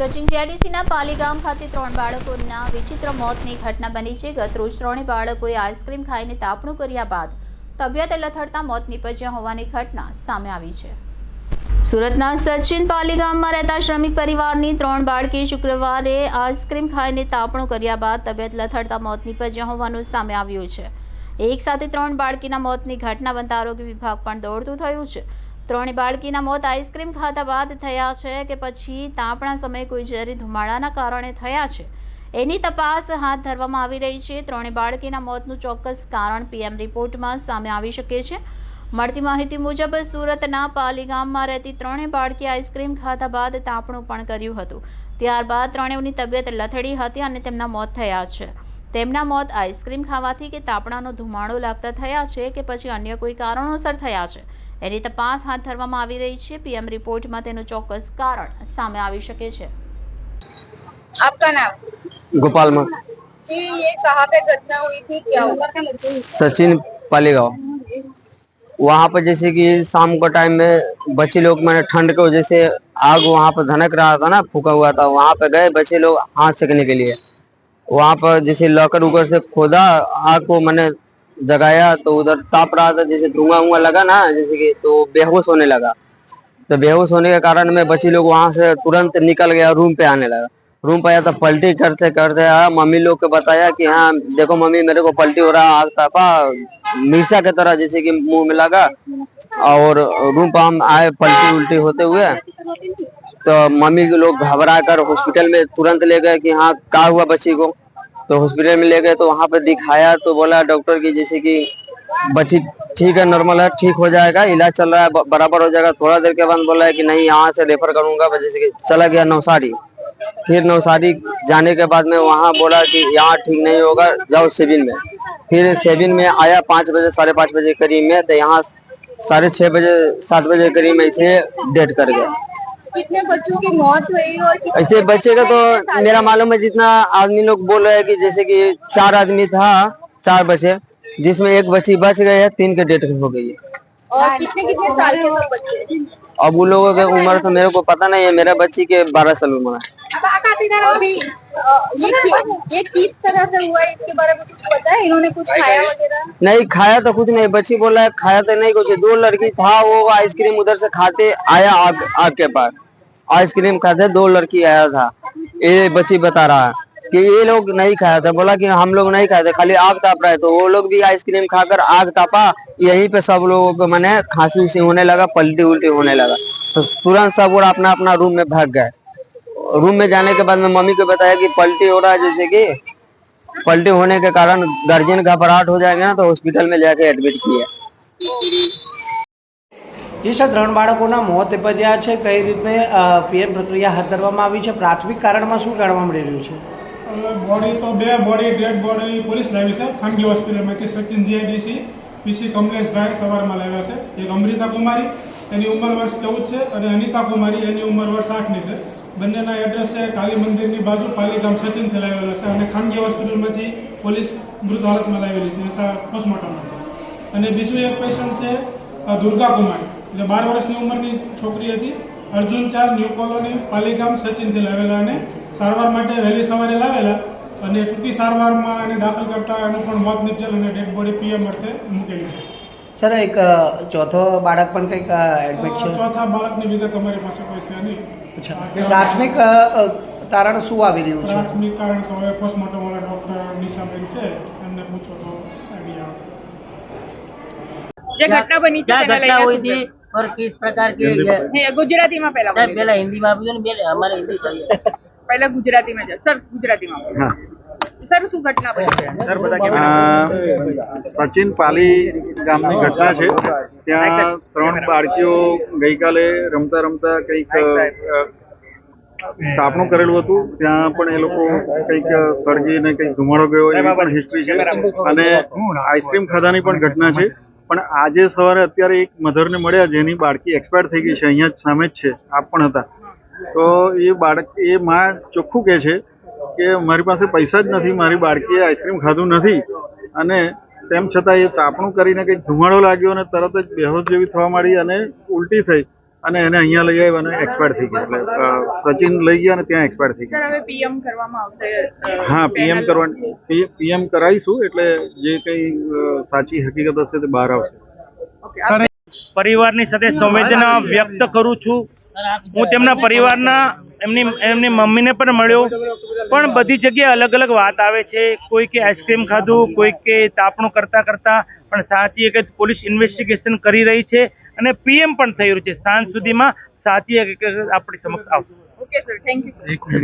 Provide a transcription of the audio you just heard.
સચિન જેડીસીના પાલીગામ ખાતે ત્રણ બાળકોના વિચિત્ર મોતની ઘટના બની છે. ગત રોજ ત્રણેય બાળકોએ આઈસ્ક્રીમ ખાઈને તાપણું કર્યા બાદ તબિયત લથડતા મોત નીપજ્યા હોવાની ઘટના સામે આવી છે. સુરતના સચિન પાલીગામમાં રહેતા શ્રમિક પરિવારની ત્રણ બાળકી શુક્રવારે આઈસ્ક્રીમ ખાઈને તાપણું કર્યા બાદ તબિયત લથડતા મોત નીપજ્યા હોવાનું સામે આવ્યું છે. એક સાથે ત્રણ બાળકીના મોતની ઘટના બનતા આરોગ્ય વિભાગ પણ દોડતું થયું છે. ત્રણેય બાળકીના મોત આઈસ્ક્રીમ ખાધા બાદ થયા છે કે પછી તાપણા સમયે કોઈ ઝેરી ધુમાડાના કારણે થયા છે. એની તપાસ હાથ ધરવામાં આવી રહી છે. ત્રણેય બાળકીના મોતનું ચોક્કસ કારણ પીએમ રિપોર્ટમાં સામે આવી શકે છે. મળતી માહિતી મુજબ સુરતના પાલી ગામમાં રહેતી ત્રણેય બાળકી આઈસ્ક્રીમ ખાધા બાદ તાપણું પણ કર્યું હતું. ત્યારબાદ ત્રણેયની તબિયત લથડી હતી અને તેમના મોત થયા છે. તેમના મોત આઈસ્ક્રીમ ખાવાથી કે તાપણાનો ધુમાડો લાગતા થયા છે કે પછી અન્ય કોઈ કારણોસર થયા છે. એની તપાસ હાથ ધરવામાં આવી રહી છે પીએમ રિપોર્ટમાં તેનું ચોક્કસ કારણ સામે આવી શકે છે आपका नाम गोपाल में जी ये कहाँ पे घटना हुई थी क्या हुआ सचिन पालीगांव वहाँ पर जैसे कि शाम को टाइम में बच्चे लोग मैंने ठंड की वजह से आग वहाँ पर धनक रहा था ना फूका हुआ था वहाँ पे गए बच्चे लोग हाथ सेकने के लिए वहाँ पर जैसे लॉकर उकर से खोदा आग को मैंने जगाया तो उधर ताप रहा था, जैसे धुआँ उंगा लगा ना, जैसे कि तो बेहोश होने लगा। तो बेहोश होने के कारण मैं बच्चे लोग वहाँ से तुरंत निकल गया, रूम पे आने लगा। रूम पे आया तो पलटी करते करते आया, मम्मी लोग को बताया कि हाँ देखो मम्मी, मेरे को पलटी हो रहा आग तापा मिर्चा की तरह जैसे कि मुँह में लगा, और रूम पे हम आए पलटी उल्टी होते हुए। तो मम्मी लोग घबरा कर हॉस्पिटल में तुरंत ले गए कि हाँ क्या हुआ बच्ची को? तो हॉस्पिटल में ले गए तो वहाँ पे दिखाया तो बोला डॉक्टर की जैसे कि बच्ची ठीक है नॉर्मल है, ठीक हो जाएगा, इलाज चल रहा है बराबर हो जाएगा। थोड़ा देर के बाद बोला है कि नहीं, यहाँ से रेफर करूँगा जैसे कि चला गया नवसारी। फिर नवसारी जाने के बाद में वहाँ बोला कि यहाँ ठीक नहीं होगा, जाओ सिविल में। फिर सिविल में आया पाँच बजे, साढ़े पाँच बजे करीब में तो यहाँ साढ़े छः बजे, सात बजे करीब में इसे डेट कर गया। कितने बच्चों की मौत हुई और ऐसे बच्चे का तो मेरा मालूम है जितना आदमी लोग बोल रहे हैं कि जैसे कि चार आदमी था चार बच्चे जिसमें एक बच्ची बच गए है तीन के डेट हो गई है। और कितने कितने साल के बच्चे? अब उन लोगों की उम्र तो मेरे को पता नहीं है मेरा बच्ची के बारह साल उम्र है। अभी ये ये किस तरह से हुआ है इसके बारे में कुछ पता है? इन्होंने कुछ खाया वगैरह? नहीं खाया तो कुछ नहीं बच्ची बोला है खाया तो नहीं कुछ। दो लड़की था वो आइसक्रीम उधर से खाते आया आग आग के पास। आइसक्रीम खाते दो लड़की आया था। ये बच्ची बता रहा है कि ये लोग नहीं खाया था। बोला कि हम लोग नहीं खाए थे खाली आग ताप रहे तो वो लोग भी आइसक्रीम खाकर आग तापा। यहीं पे सब लोगों को मैंने खांसी उसी होने लगा पलटी उल्टी होने लगा। तो तुरंत सब और अपना अपना रूम में भाग गए। रूम में जाने के बाद में मम्मी को बताया कि पलटी हो रहा है जैसे कि पलटी होने के कारण गार्जियन घबराहट हो जाएंगे ना तो हॉस्पिटल में जाके एडमिट किए જી સર ત્રણ બાળકોના મોત નિપજ્યા છે કઈ રીતે પીએમ પ્રક્રિયા હાથ ધરવામાં આવી છે પ્રાથમિક કારણમાં શું જાણવા મળી રહ્યું છે બોડી તો બે બોડી ડેડ બોડી પોલીસ લાવી છે ખાનગી હોસ્પિટલમાંથી સચિન જીઆઈડીસી પીસી કમલેશભાઈ સવારમાં લાવ્યા છે એક અમૃતા કુમારી એની ઉંમર વર્ષ ચૌદ છે અને અનિતા કુમારી એની ઉંમર વર્ષ આઠની છે. બંનેના એડ્રેસ છે કાલી મંદિરની બાજુ પાલીગામ સચિનથી લાવેલા છે અને ખાનગી હોસ્પિટલમાંથી પોલીસ મૃત હાલતમાં લાવેલી છે. પોસ્ટમોર્ટમ અને બીજું એક પેશન્ટ છે દુર્ગા કુમારી. જે બાર વર્ષની ઉંમરની છોકરી હતી. અર્જુન ચાર ન્યૂ કોલોની પાલીગામ સચિનથી લાવેલા અને સારવાર માટે વહેલી સવારે લાવેલા અને ટૂંકી સારવારમાં એને દાખલ કરતા એનું પણ મોત નિપજેલ અને ડેડ બોડી પીએમ અર્થે મૂકેલી છે. સર એક અ, ચોથો બાળક પણ કંઈક એડમિટ છે ચોથા બાળકની વિગત અમારી પાસે કોઈ છે નહીં અચ્છા પ્રાથમિક અ, અ, તારણ શું આવી રહ્યું છે પ્રાથમિક કારણ તો હવે પોસ્ટમોર્ટમ વાળા ડોક્ટર નિશાબેન છે એમને પૂછો તો આઈડિયા આવે જે ઘટના બની છે क्या તેને घटना हुई લઈને थी और किस प्रकार की ये હે, ગુજરાતીમાં પહેલા नहीं, બોલીએ. पहले हिंदी में बोलिए पहले हमारे हिंदी चाहिए પહેલા ગુજરાતીમાં જાઓ. સર ગુજરાતીમાં સચિન પાલી ગામની ઘટના છે. ત્યાં ત્રણ બાળકીઓ ગઈકાલે રમતા રમતા કંઈક તાપણું કરેલું હતું. ત્યાં પણ એ લોકો કંઈક સળગીને કંઈક ધુમાડો ગયો એવી પણ હિસ્ટ્રી છે. અને આઈસ્ક્રીમ ખાધાની પણ ઘટના છે. પણ આજે સવારે અત્યારે એક મધરને મળ્યા જેની બાળકી એક્સપાયર થઈ ગઈ છે અહીંયા જ સામે જ છે. આપ પણ હતા. તો એ બાળક એ માં ચોખ્ખું કહે છે કે મારી પાસે પૈસા જ નથી મારી બાળકીએ આઈસ્ક્રીમ ખાધું નથી. અને તેમ છતાં એ તાપણું કરીને કંઈક ધુમાડો લાગ્યો અને તરત જ બેહોશ જેવી થવા માંડી અને ઉલટી થઈ અને એને અહીંયા લઈ આવ્યા અને એક્સપાયર થઈ ગયા. એટલે સચિન લઈ ગયા અને ત્યાં એક્સપાયર થઈ ગયા. સર હવે પીએમ કરવામાં હા પીએમ. કરવાની પીએમ કરાવીશું એટલે જે કંઈ સાચી હકીકત હશે તે બહાર આવશે. ઓકે પરિવારની સાથે સંવેદના વ્યક્ત કરું છું. હું તેમના પરિવારના એમની એમની મમ્મીને પણ મળ્યો. પણ બધી જગ્યાએ અલગ અલગ વાત આવે છે. કોઈ કે આઈસ્ક્રીમ ખાધું કોઈ કે તાપણું કરતા કરતા. પણ સાચી હકીકત પોલીસ ઇન્વેસ્ટિગેશન કરી રહી છે અને પીએમ પણ થઈ રહ્યું છે. સાંજ સુધીમાં સાચી હકીકત આપણી સમક્ષ આવશે. Okay sir thank you